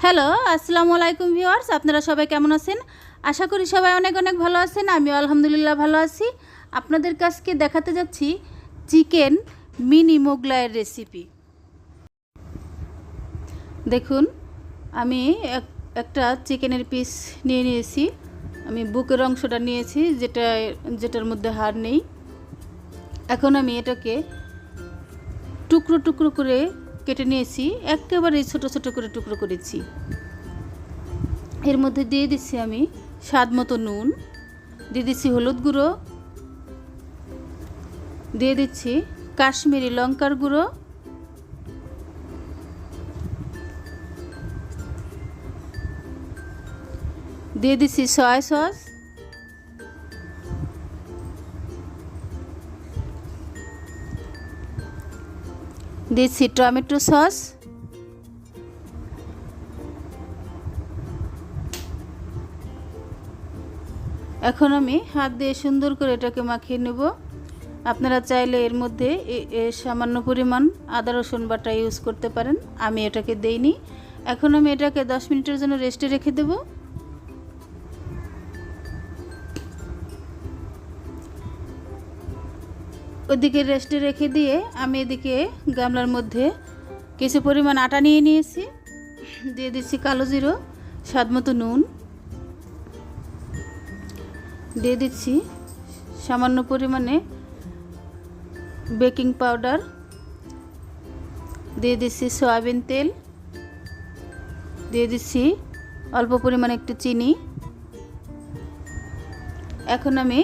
Hello, আসসালামু আলাইকুম viewers, আপনারা সবাই কেমন আছেন? আশা করি সবাই অনেক অনেক ভালো আছেন, আমিও আলহামদুলিল্লাহ ভালো আছি। আপনাদের কাছকে দেখাতে যাচ্ছি চিকেন মিনি মোগলাইয়ের রেসিপি দেখুন, আমি এক- একটা চিকেনের পিস নিয়ে নিয়েছি। আমি বুকের অংশটা নিয়েছি, যেটা, যেটার মধ্যে হাড় নেই। এখন আমি এটাকে টুকরো টুকরো করে কেটে নিয়েছি একেবারে ছোট ছোট করে টুকরো করেছি। এর মধ্যে দিয়ে দিচ্ছি আমি স্বাদ মতো নুন, দিয়ে দিচ্ছি হলুদ গুঁড়ো, দিয়ে দিচ্ছি কাশ্মীরি লঙ্কার গুঁড়ো, দিয়ে দিচ্ছি সয়া সস দিচ্ছি টমেটো সস এখন আমি হাত দিয়ে সুন্দর করে এটাকে মাখিয়ে নেব। আপনারা চাইলে এর মধ্যে সামান্য পরিমাণ আদা, রসুন বাটা ইউজ করতে পারেন। আমি এটাকে দেইনি। এখন আমি এটাকে দশ মিনিটের জন্য রেস্টে রেখে দেবো। ওদিকে রেস্টে রেখে দিয়ে আমি এদিকে গামলার মধ্যে কিছু পরিমাণ আটা নিয়ে নিয়েছি। দিয়ে দিচ্ছি কালো জিরো, স্বাদ মতো নুন। দিয়ে দিচ্ছি সামান্য পরিমাণে বেকিং পাউডার দিয়ে দিচ্ছি সয়াবিন তেল। দিয়ে দিচ্ছি অল্প পরিমাণে একটু চিনি। এখন আমি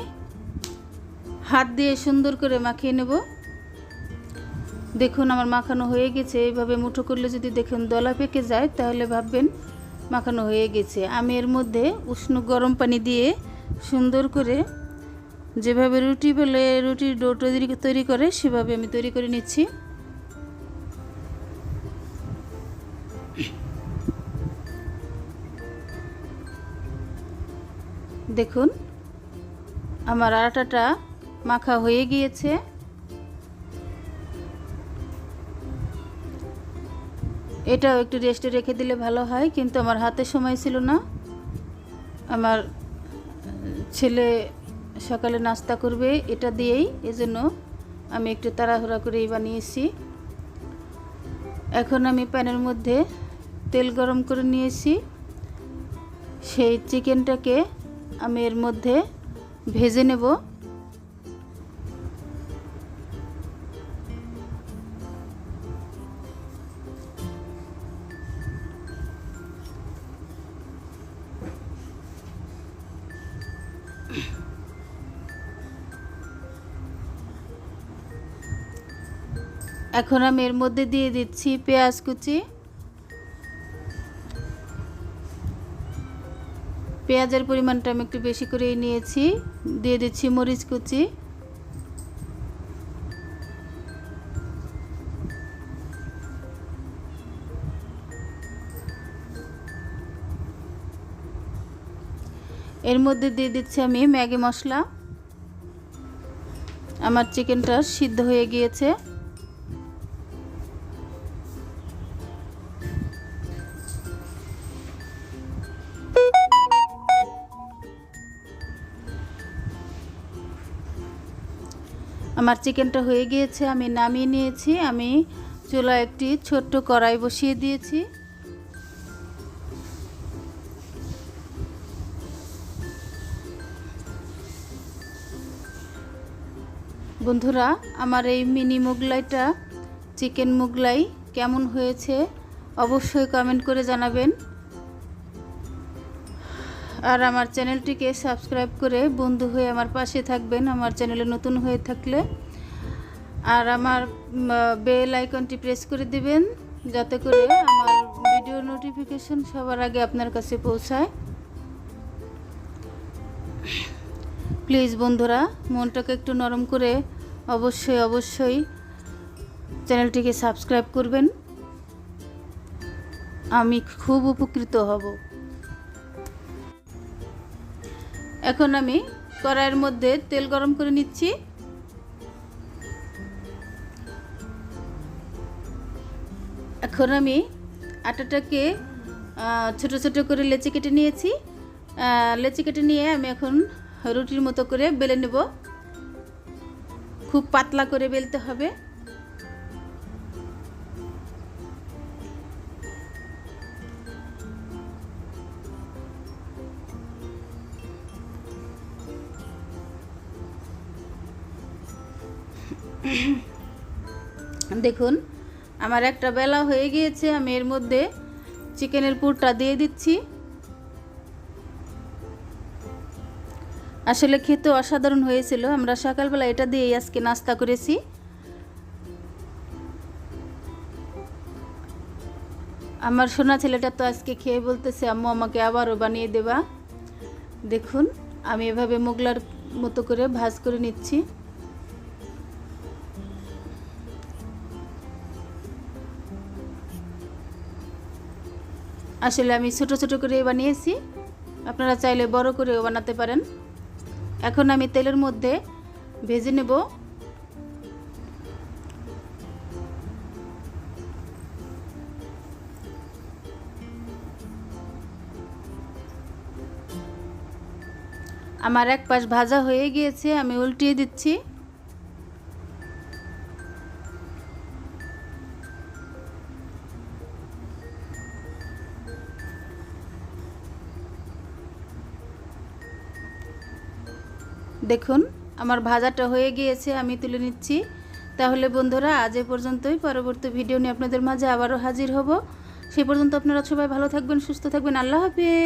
হাত দিয়ে সুন্দর করে মাখিয়ে নেব। দেখুন আমার মাখানো হয়ে গেছে। এইভাবে মুঠো করলে যদি দেখুন দলা পেকে যায়, তাহলে ভাববেন মাখানো হয়ে গেছে। আমি এর মধ্যে উষ্ণ গরম পানি দিয়ে সুন্দর করে যেভাবে রুটি বেলে রুটির ডো তৈরি তৈরি করে, সেভাবে আমি তৈরি করে নিচ্ছি। দেখুন, আমার আটাটা মাখা হয়ে গিয়েছে। এটাও একটু রেস্টে রেখে দিলে ভালো হয়, কিন্তু আমার হাতে সময় ছিল না। আমার ছেলে সকালে নাস্তা করবে এটা দিয়েই, এজন্য আমি একটু তাড়াহুড়া করেই বানিয়েছি। এখন আমি প্যানের মধ্যে তেল গরম করে নিয়েছি। সেই চিকেনটাকে আমি এর মধ্যে ভেজে নেব। এখন আমি এর মধ্যে দিয়ে দিচ্ছি পেঁয়াজ কুচি। পেঁয়াজের পরিমাণটা আমি একটু বেশি করেই নিয়েছি। দিয়ে দিচ্ছি মরিচ কুচি। এর মধ্যে দিয়ে দিচ্ছি আমি ম্যাগি মশলা। আমার চিকেনটা সিদ্ধ হয়ে গিয়েছে। আমার চিকেনটা হয়ে গিয়েছে, আমি নামিয়ে নিয়েছি, আমি চুলা একটি ছোট্ট কড়াই বসিয়ে দিয়েছি। বন্ধুরা, আমার এই মিনি মোগলাইটা, চিকেন মোগলাই কেমন হয়েছে অবশ্যই কমেন্ট করে জানাবেন। আর আমার চ্যানেলটিকে সাবস্ক্রাইব করে বন্ধু হয়ে আমার পাশে থাকবেন, আমার চ্যানেলে নতুন হয়ে থাকলে। আর আমার বেল আইকনটি প্রেস করে দিবেন, যাতে করে আমার ভিডিও নোটিফিকেশন সবার আগে আপনার কাছে পৌঁছায়। প্লিজ বন্ধুরা, মনটাকে একটু নরম করে অবশ্যই অবশ্যই চ্যানেলটিকে সাবস্ক্রাইব করবেন। আমি খুব উপকৃত হব। এখন আমি কড়াইয়ের মধ্যে তেল গরম করে নিচ্ছি। এখন আমি আটাটাকে ছোট ছোট করে লেচি কেটে নিয়েছি। লেচি কেটে নিয়ে আমি এখন রুটির মতো করে বেলে নেব। খুব পাতলা করে বেলতে হবে। দেখুন, আমার একটা বেলা হয়ে গিয়েছে, আমি এর মধ্যে চিকেনের পুরটা দিয়ে দিচ্ছি। আসলে খেতে অসাধারণ হয়েছিল, আমরা সকালবেলা এটা দিয়েই আজকে নাস্তা করেছি। আমার সোনা ছেলেটা তো আজকে খেয়ে বলতেছে, আম্মু, আমাকে আবারও বানিয়ে দেবা। দেখুন, আমি এভাবে মোগলার মতো করে ভাজ করে নিচ্ছি। আসলে আমি ছোট ছোট করে বানিয়েছি। আপনারা চাইলে বড় করেও বানাতে পারেন। এখন আমি তেলের মধ্যে ভেজে নেব। আমার এক পাশ ভাজা হয়ে গিয়েছে, আমি উল্টিয়ে দিচ্ছি। দেখুন, আমার ভাজাটা হয়ে গিয়েছে, আমি তুলে নিচ্ছি। তাহলে বন্ধুরা, আজ এ পর্যন্তই। পরবর্তী ভিডিও নিয়ে আপনাদের মাঝে আবারও হাজির হব। সে পর্যন্ত আপনারা সবাই ভালো থাকবেন, সুস্থ থাকবেন। আল্লাহ হাফিজ।